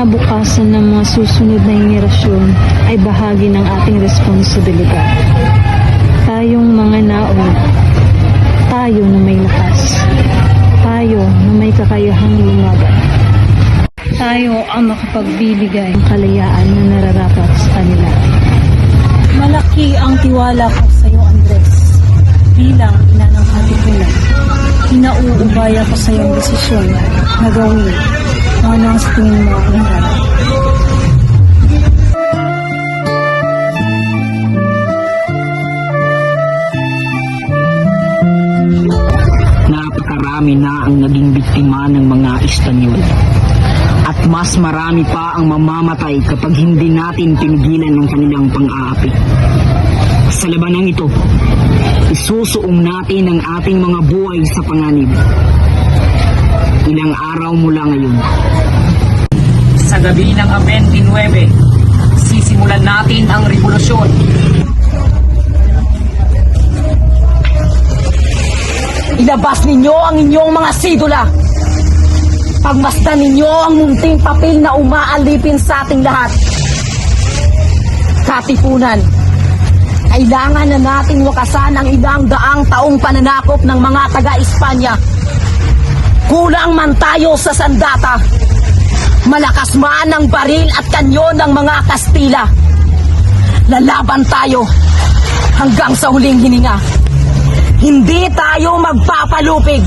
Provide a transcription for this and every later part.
kinabukasan ng mga susunod na henerasyon ay bahagi ng ating responsibilidad. Tayong mga nauna, tayo na may lakas, tayo na may kakayahang lumaban. Tayo ang makapagbibigay ng kalayaan na nararapat sa kanila. Malaki ang tiwala ko sa iyo, Andres. Bilang ina ng katipunan, kinauubaya ko sa iyong desisyon na gawin ano ang tingin mo ang. Napakarami na ang naging biktima ng mga Espanyol. At mas marami pa ang mamamatay kapag hindi natin pinigilan ng kanilang pang-aapi. Sa labanang ito, isusuong natin ang ating mga buhay sa panganib. Ilang araw mula ngayon. Sa gabi ng 29, sisimulan natin ang revolusyon. Ilabas ninyo ang inyong mga sidula. Pagmasdan ninyo ang munting papel na umaalipin sa ating lahat. Katipunan, kailangan na nating wakasan ang ilang daang taong pananakop ng mga taga-Espanya. Kulang man tayo sa sandata. Malakas man ang baril at kanyon ng mga Kastila. Lalaban tayo hanggang sa huling hininga. Hindi tayo magpapalupig.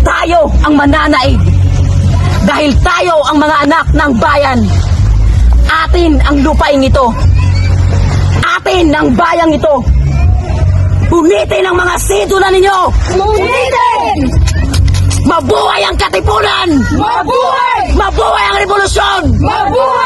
Tayo ang mananaig. Dahil tayo ang mga anak ng bayan. Atin ang lupaing ito. Atin ang bayang ito. Punitin ang mga sidula ninyo! Punitin! Mabuhay ang katipunan! Mabuhay! Mabuhay ang revolusyon! Mabuhay!